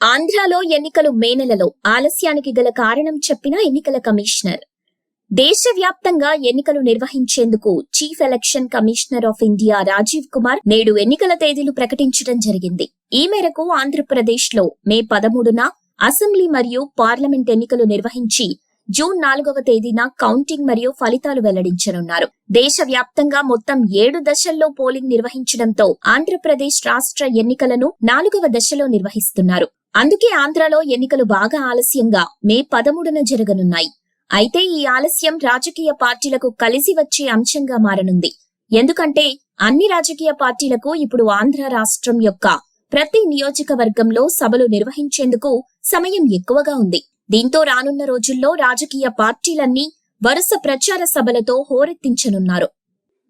ఆంధ్రాలో ఎన్నికలు మే నెలలో ఆలస్యానికి గల కారణం చెప్పిన ఎన్నికల కమిషనర్. దేశవ్యాప్తంగా ఎన్నికలు నిర్వహించేందుకు chief election commissioner of India Rajiv Kumar నేడు ఎన్నికల తేదీలు ప్రకటించడం జరిగింది. ఈ మేరకు ఆంధ్రప్రదేశ్లో మే పదమూడున అసెంబ్లీ మరియు పార్లమెంట్ ఎన్నికలు నిర్వహించి జూన్ నాలుగవ తేదీన కౌంటింగ్ మరియు ఫలితాలు వెల్లడించనున్నారు. దేశవ్యాప్తంగా మొత్తం ఏడు దశల్లో పోలింగ్ నిర్వహించడంతో ఆంధ్రప్రదేశ్ రాష్ట్ర ఎన్నికలను నాలుగవ దశలో నిర్వహిస్తున్నారు. అందుకే ఆంధ్రలో ఎన్నికలు బాగా ఆలస్యంగా మే పదమూడున జరగనున్నాయి. అయితే ఈ ఆలస్యం రాజకీయ పార్టీలకు కలిసి వచ్చే అంశంగా మారనుంది. ఎందుకంటే అన్ని రాజకీయ పార్టీలకు ఇప్పుడు ఆంధ్ర రాష్ట్రం యొక్క ప్రతి నియోజకవర్గంలో సభలు నిర్వహించేందుకు సమయం ఎక్కువగా ఉంది. దీంతో రానున్న రోజుల్లో రాజకీయ పార్టీలన్నీ వరుస ప్రచార సభలతో హోరెత్తించనున్నారు.